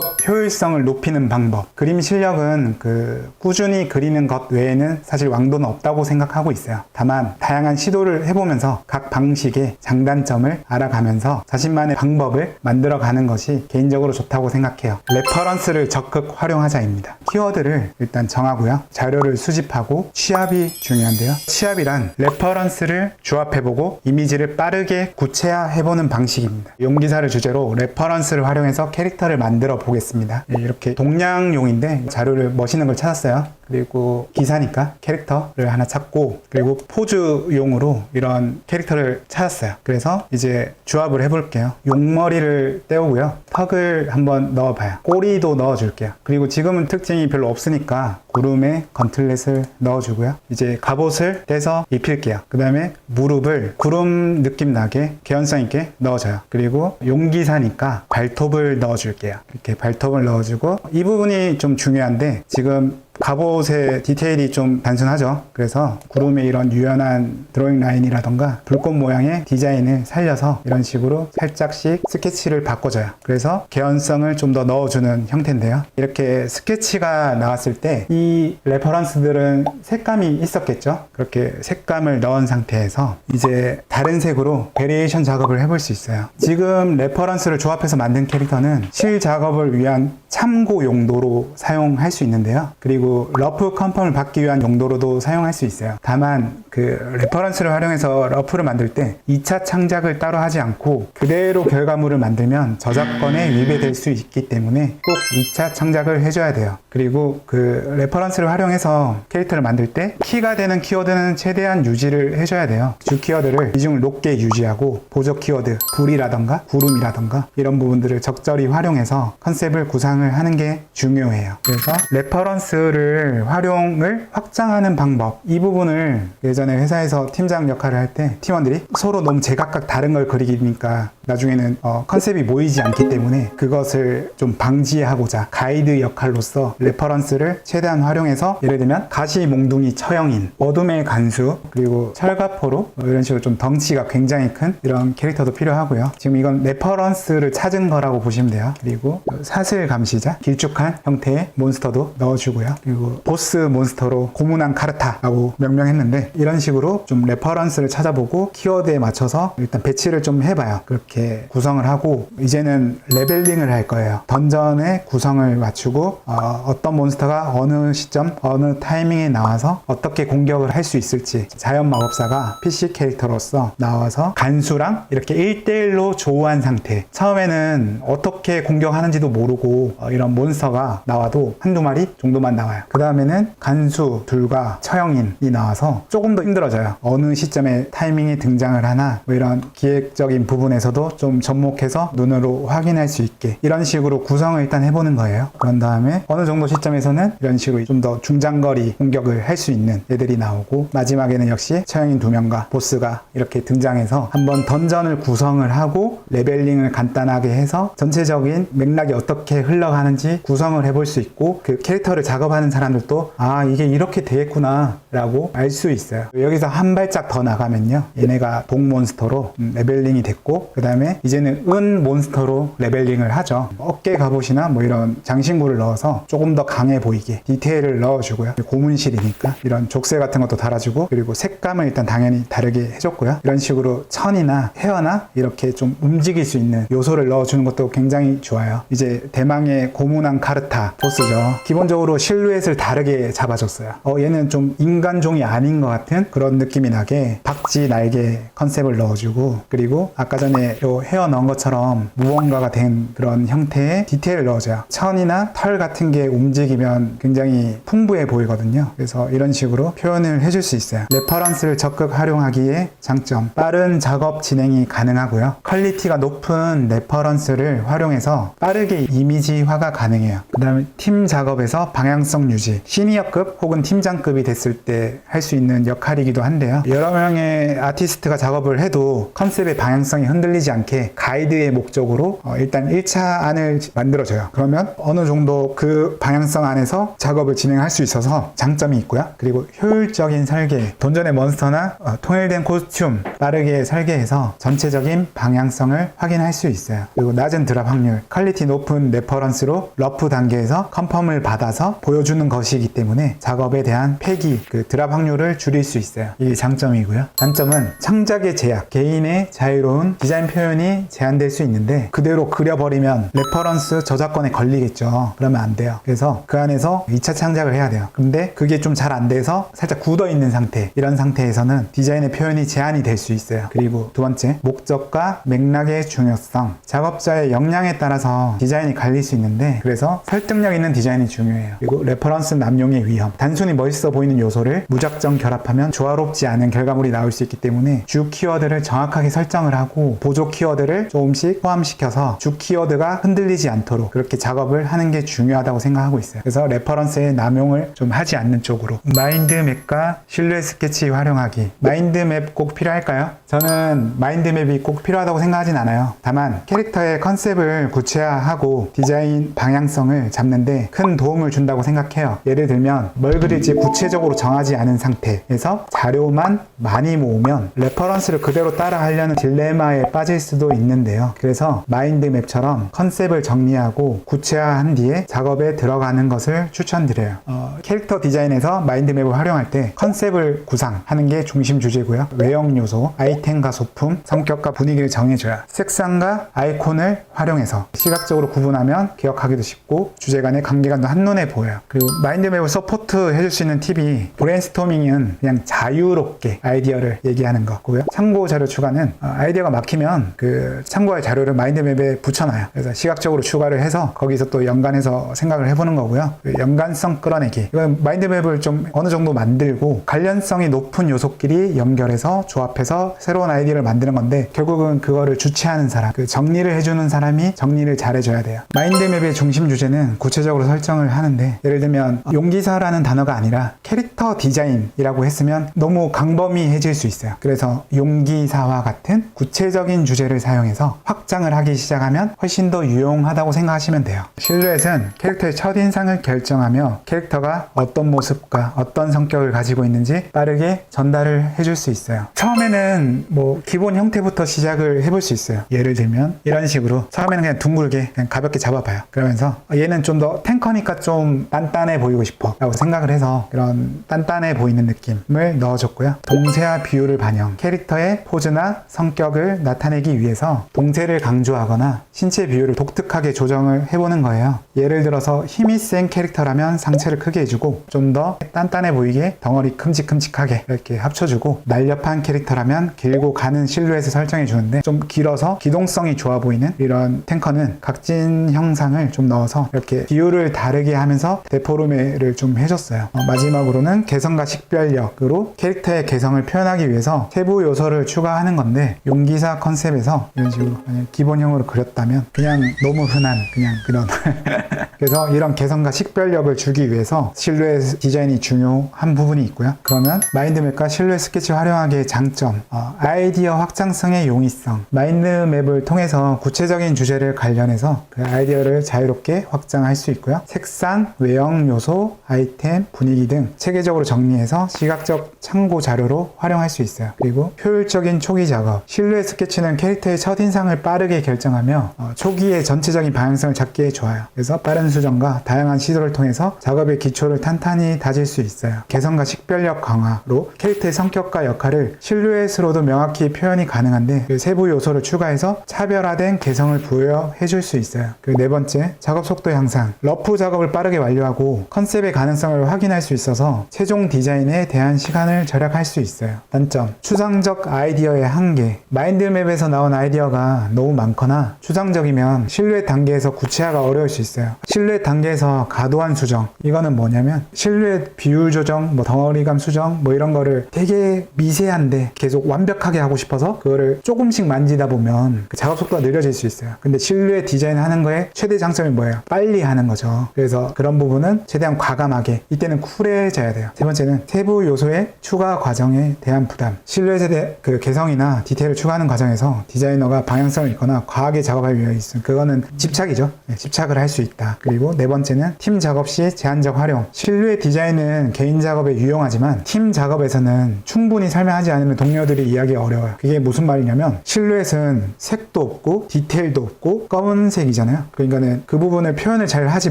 작업 효율성을 높이는 방법. 그림 실력은 그 꾸준히 그리는 것 외에는 사실 왕도는 없다고 생각하고 있어요. 다만 다양한 시도를 해보면서 각 방식의 장단점을 알아가면서 자신만의 방법을 만들어 가는 것이 개인적으로 좋다고 생각해요. 레퍼런스를 적극 활용하자입니다. 키워드를 일단 정하고요. 자료를 수집하고 취합이 중요한데요. 취합이란 레퍼런스를 조합해보고 이미지를 빠르게 구체화해보는 방식입니다. 용기사를 주제로 레퍼런스를 활용해서 캐릭터를 만들어 보 겠습니다. 네, 이렇게 동량용인데 자료를 멋있는 걸 찾았어요. 그리고 기사니까 캐릭터를 하나 찾고 그리고 포즈용으로 이런 캐릭터를 찾았어요. 그래서 이제 조합을 해볼게요. 용머리를 떼우고요. 턱을 한번 넣어봐요. 꼬리도 넣어줄게요. 그리고 지금은 특징이 별로 없으니까 구름에 건틀렛을 넣어주고요. 이제 갑옷을 떼서 입힐게요. 그 다음에 무릎을 구름 느낌 나게 개연성 있게 넣어줘요. 그리고 용기사니까 발톱을 넣어줄게요. 이렇게 발톱을 넣어주고 이 부분이 좀 중요한데 지금 갑옷의 디테일이 좀 단순하죠. 그래서 구름의 이런 유연한 드로잉 라인이라던가 불꽃 모양의 디자인을 살려서 이런 식으로 살짝씩 스케치를 바꿔줘요. 그래서 개연성을 좀 더 넣어주는 형태인데요. 이렇게 스케치가 나왔을 때 이 레퍼런스들은 색감이 있었겠죠. 그렇게 색감을 넣은 상태에서 이제 다른 색으로 베리에이션 작업을 해볼 수 있어요. 지금 레퍼런스를 조합해서 만든 캐릭터는 실 작업을 위한 참고 용도로 사용할 수 있는데요. 그리고 러프 컨펌을 받기 위한 용도로도 사용할 수 있어요. 다만 그 레퍼런스를 활용해서 러프를 만들 때 2차 창작을 따로 하지 않고 그대로 결과물을 만들면 저작권에 위배될 수 있기 때문에 꼭 2차 창작을 해줘야 돼요. 그리고 그 레퍼런스를 활용해서 캐릭터를 만들 때 키가 되는 키워드는 최대한 유지를 해줘야 돼요. 주 키워드를 비중을 높게 유지하고 보조 키워드 불이라던가 구름이라던가 이런 부분들을 적절히 활용해서 컨셉을 구상을 하는 게 중요해요. 그래서 레퍼런스를 활용을 확장하는 방법. 이 부분을 예전에 회사에서 팀장 역할을 할 때 팀원들이 서로 너무 제각각 다른 걸 그리니까 나중에는 어, 컨셉이 모이지 않기 때문에 그것을 좀 방지하고자 가이드 역할로서 레퍼런스를 최대한 활용해서 예를 들면 가시 몽둥이 처형인 어둠의 간수 그리고 철가포로 뭐 이런 식으로 좀 덩치가 굉장히 큰 이런 캐릭터도 필요하고요. 지금 이건 레퍼런스를 찾은 거라고 보시면 돼요. 그리고 사슬 감시자 길쭉한 형태의 몬스터도 넣어주고요. 그리고 보스 몬스터로 고문한 카르타라고 명명했는데 이런 식으로 좀 레퍼런스를 찾아보고 키워드에 맞춰서 일단 배치를 좀 해봐요. 그렇게 구성을 하고 이제는 레벨링을 할 거예요. 던전의 구성을 맞추고 어, 떤 몬스터가 어느 시점 어느 타이밍에 나와서 어떻게 공격을 할 수 있을지 자연 마법사가 PC 캐릭터로서 나와서 간수랑 이렇게 1대1로 조우한 상태. 처음에는 어떻게 공격하는지도 모르고 어, 이런 몬스터가 나와도 한두 마리 정도만 나와요. 그 다음에는 간수 둘과 처형인이 나와서 조금 더 힘들어져요. 어느 시점에 타이밍이 등장을 하나 뭐 이런 기획적인 부분에서도 좀 접목해서 눈으로 확인할 수 있게 이런 식으로 구성을 일단 해보는 거예요. 그런 다음에 어느 정도 시점에서는 이런 식으로 좀 더 중장거리 공격을 할 수 있는 애들이 나오고 마지막에는 역시 처형인 두 명과 보스가 이렇게 등장해서 한번 던전을 구성을 하고 레벨링을 간단하게 해서 전체적인 맥락이 어떻게 흘러가는지 구성을 해볼 수 있고 그 캐릭터를 작업하는 사람들도 아 이게 이렇게 되겠구나 라고 알 수 있어요. 여기서 한 발짝 더 나가면요. 얘네가 동 몬스터로 음, 레벨링이 됐고 그 다음 에 이제는 은 몬스터로 레벨링을 하죠. 어깨 갑옷이나 뭐 이런 장신구를 넣어서 조금 더 강해 보이게 디테일을 넣어주고요. 고문실이니까 이런 족쇄 같은 것도 달아주고 그리고 색감을 일단 당연히 다르게 해줬고요. 이런 식으로 천이나 헤어나 이렇게 좀 움직일 수 있는 요소를 넣어주는 것도 굉장히 좋아요. 이제 대망의 고문한 카르타 보스죠. 기본적으로 실루엣을 다르게 잡아줬어요. 어 얘는 좀 인간종이 아닌 것 같은 그런 느낌이 나게 박쥐 날개 컨셉을 넣어주고 그리고 아까 전에 요 헤어 넣은 것처럼 무언가가 된 그런 형태의 디테일을 넣어줘요 천이나 털 같은 게 움직이면 굉장히 풍부해 보이거든요. 그래서 이런 식으로 표현을 해줄 수 있어요. 레퍼런스를 적극 활용하기에 장점. 빠른 작업 진행이 가능하고요. 퀄리티가 높은 레퍼런스를 활용해서 빠르게 이미지화가 가능해요. 그 다음에 팀 작업에서 방향성 유지. 시니어급 혹은 팀장급이 됐을 때 할 수 있는 역할이기도 한데요. 여러 명의 아티스트가 작업을 해도 컨셉의 방향성이 흔들리지 않게 가이드의 목적으로 어, 일단 1차 안을 만들어줘요. 그러면 어느 정도 그 방향성 안에서 작업을 진행할 수 있어서 장점이 있고요. 그리고 효율적인 설계, 던전의 몬스터나 어, 통일된 코스튬 빠르게 설계해서 전체적인 방향성을 확인할 수 있어요. 그리고 낮은 드랍 확률, 퀄리티 높은 레퍼런스로 러프 단계에서 컨펌을 받아서 보여주는 것이기 때문에 작업에 대한 폐기, 그 드랍 확률을 줄일 수 있어요. 이게 장점이고요. 단점은 창작의 제약, 개인의 자유로운 디자인 표현 이 제한될 수 있는데 그대로 그려버리면 레퍼런스 저작권에 걸리겠죠. 그러면 안 돼요. 그래서 그 안에서 2차 창작을 해야 돼요. 근데 그게 좀 잘 안 돼서 살짝 굳어 있는 상태, 이런 상태에서는 디자인의 표현이 제한이 될 수 있어요. 그리고 두 번째, 목적과 맥락의 중요성. 작업자의 역량에 따라서 디자인이 갈릴 수 있는데 그래서 설득력 있는 디자인이 중요해요. 그리고 레퍼런스 남용의 위험. 단순히 멋있어 보이는 요소를 무작정 결합하면 조화롭지 않은 결과물이 나올 수 있기 때문에 주 키워드를 정확하게 설정을 하고 보조 키워드를 조금씩 포함시켜서 주 키워드가 흔들리지 않도록 그렇게 작업을 하는 게 중요하다고 생각하고 있어요. 그래서 레퍼런스의 남용을 좀 하지 않는 쪽으로 마인드맵과 실루엣 스케치 활용하기. 마인드맵 꼭 필요할까요? 저는 마인드맵이 꼭 필요하다고 생각하진 않아요. 다만 캐릭터의 컨셉을 구체화하고 디자인 방향성을 잡는데 큰 도움을 준다고 생각해요. 예를 들면 뭘 그릴지 구체적으로 정하지 않은 상태에서 자료만 많이 모으면 레퍼런스를 그대로 따라 하려는 딜레마에 빠질 수도 있는데요. 그래서 마인드맵처럼 컨셉을 정리하고 구체화한 뒤에 작업에 들어가는 것을 추천드려요. 어, 캐릭터 디자인에서 마인드맵을 활용할 때 컨셉을 구상하는 게 중심 주제고요. 외형 요소, 아이템과 소품, 성격과 분위기를 정해줘야 색상과 아이콘을 활용해서 시각적으로 구분하면 기억하기도 쉽고 주제 간의 관계가 한눈에 보여요. 그리고 마인드맵을 서포트 해줄 수 있는 팁이 브레인스토밍은 그냥 자유롭게 아이디어를 얘기하는 거고요. 참고 자료 추가는 어, 아이디어가 막히면 그 참고할 자료를 마인드맵에 붙여놔요. 그래서 시각적으로 추가를 해서 거기서 또 연관해서 생각을 해보는 거고요. 그 연관성 끌어내기. 이건 마인드맵을 좀 어느 정도 만들고 관련성이 높은 요소끼리 연결해서 조합해서 새로운 아이디어를 만드는 건데 결국은 그거를 주체하는 사람, 그 정리를 해주는 사람이 정리를 잘해줘야 돼요. 마인드맵의 중심 주제는 구체적으로 설정을 하는데 예를 들면 용기사라는 단어가 아니라 캐릭터 디자인이라고 했으면 너무 강범위해질 수 있어요. 그래서 용기사와 같은 구체적인 주제 를 사용해서 확장을 하기 시작하면 훨씬 더 유용하다고 생각하시면 돼요. 실루엣은 캐릭터의 첫인상을 결정하며 캐릭터가 어떤 모습과 어떤 성격을 가지고 있는지 빠르게 전달을 해줄 수 있어요. 처음에는 뭐 기본 형태부터 시작을 해볼 수 있어요. 예를 들면 이런 식으로 처음에는 그냥 둥글게 그냥 가볍게 잡아봐요. 그러면서 얘는 좀 더 탱커니까 좀 단단해 보이고 싶어 라고 생각을 해서 그런 단단해 보이는 느낌을 넣어줬고요. 동세와 비율을 반영 캐릭터의 포즈나 성격을 나타내기 위해서 동세를 강조하거나 신체 비율을 독특하게 조정을 해보는 거예요. 예를 들어서 힘이 센 캐릭터라면 상체를 크게 해주고 좀 더 단단해 보이게 덩어리 큼직큼직하게 이렇게 합쳐주고 날렵한 캐릭터라면 길고 가는 실루엣을 설정해 주는데 좀 길어서 기동성이 좋아 보이는 이런 탱커는 각진 형상을 좀 넣어서 이렇게 비율을 다르게 하면서 데포르메를 좀 해줬어요. 어, 마지막으로는 개성과 식별력으로 캐릭터의 개성을 표현하기 위해서 세부 요소를 추가하는 건데 용기사 컨셉 에서 이런 식으로 그냥 기본형으로 그렸다면 그냥 너무 흔한 그냥 그런 그래서 이런 개성과 식별력을 주기 위해서 실루엣 디자인이 중요한 부분이 있고요. 그러면 마인드맵과 실루엣 스케치 활용하기의 장점, 어, 아이디어 확장성의 용이성, 마인드맵을 통해서 구체적인 주제를 관련해서 그 아이디어를 자유롭게 확장할 수 있고요. 색상, 외형 요소, 아이템, 분위기 등 체계적으로 정리해서 시각적 참고 자료로 활용할 수 있어요. 그리고 효율적인 초기 작업, 실루엣 스케치는 캐릭터의 첫인상을 빠르게 결정하며 어, 초기의 전체적인 방향성을 잡기에 좋아요. 그래서 빠른 수정과 다양한 시도를 통해서 작업의 기초를 탄탄히 다질 수 있어요. 개성과 식별력 강화로 캐릭터의 성격과 역할을 실루엣으로도 명확히 표현이 가능한데 그 세부 요소를 추가해서 차별화된 개성을 부여해 줄 수 있어요. 그 네 번째, 작업 속도 향상. 러프 작업을 빠르게 완료하고 컨셉의 가능성을 확인할 수 있어서 최종 디자인에 대한 시간을 절약할 수 있어요. 단점, 추상적 아이디어의 한계. 마인드맵에서 나온 아이디어가 너무 많거나 추상적이면 실루엣 단계에서 구체화가 어려울 수 있어요. 실루엣 단계에서 과도한 수정. 이거는 뭐냐면 실루엣 비율 조정, 뭐 덩어리감 수정, 뭐 이런 거를 되게 미세한데 계속 완벽하게 하고 싶어서 그거를 조금씩 만지다 보면 그 작업 속도가 느려질 수 있어요. 근데 실루엣 디자인 하는 거에 최대 장점이 뭐예요? 빨리 하는 거죠. 그래서 그런 부분은 최대한 과감하게 이때는 쿨해져야 돼요. 세 번째는 세부 요소의 추가 과정에 대한 부담. 실루엣에 대해 그 개성이나 디테일을 추가하는 과정에서 뭐 디자이너가 방향성을 있거나 과하게 작업할 위험이 있음. 그거는 집착이죠. 네, 집착을 할 수 있다. 그리고 네 번째는 팀 작업 시 제한적 활용. 실루엣 디자인은 개인 작업에 유용하지만 팀 작업에서는 충분히 설명하지 않으면 동료들이 이해하기 어려워요. 그게 무슨 말이냐면 실루엣은 색도 없고 디테일도 없고 검은색이잖아요. 그러니까는 그 부분을 표현을 잘 하지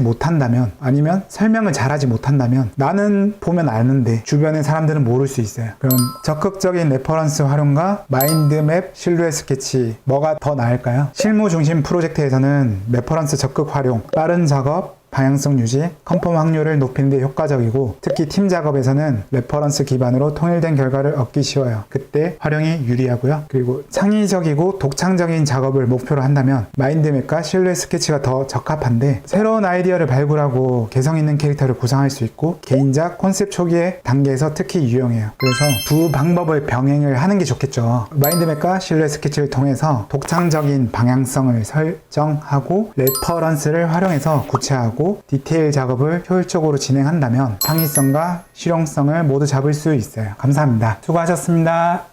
못한다면 아니면 설명을 잘 하지 못한다면 나는 보면 아는데 주변의 사람들은 모를 수 있어요. 그럼 적극적인 레퍼런스 활용과 마인드맵 실루엣 스케치 뭐가 더 나을까요? 실무 중심 프로젝트에서는 레퍼런스 적극 활용, 빠른 작업, 방향성 유지, 컨펌 확률을 높이는 데 효과적이고 특히 팀 작업에서는 레퍼런스 기반으로 통일된 결과를 얻기 쉬워요. 그때 활용이 유리하고요. 그리고 창의적이고 독창적인 작업을 목표로 한다면 마인드맵과 실루엣 스케치가 더 적합한데 새로운 아이디어를 발굴하고 개성 있는 캐릭터를 구상할 수 있고 개인작 콘셉트 초기의 단계에서 특히 유용해요. 그래서 두 방법을 병행을 하는 게 좋겠죠. 마인드맵과 실루엣 스케치를 통해서 독창적인 방향성을 설정하고 레퍼런스를 활용해서 구체화 하고 디테일 작업을 효율적으로 진행한다면 창의성과 실용성을 모두 잡을 수 있어요. 감사합니다. 수고하셨습니다.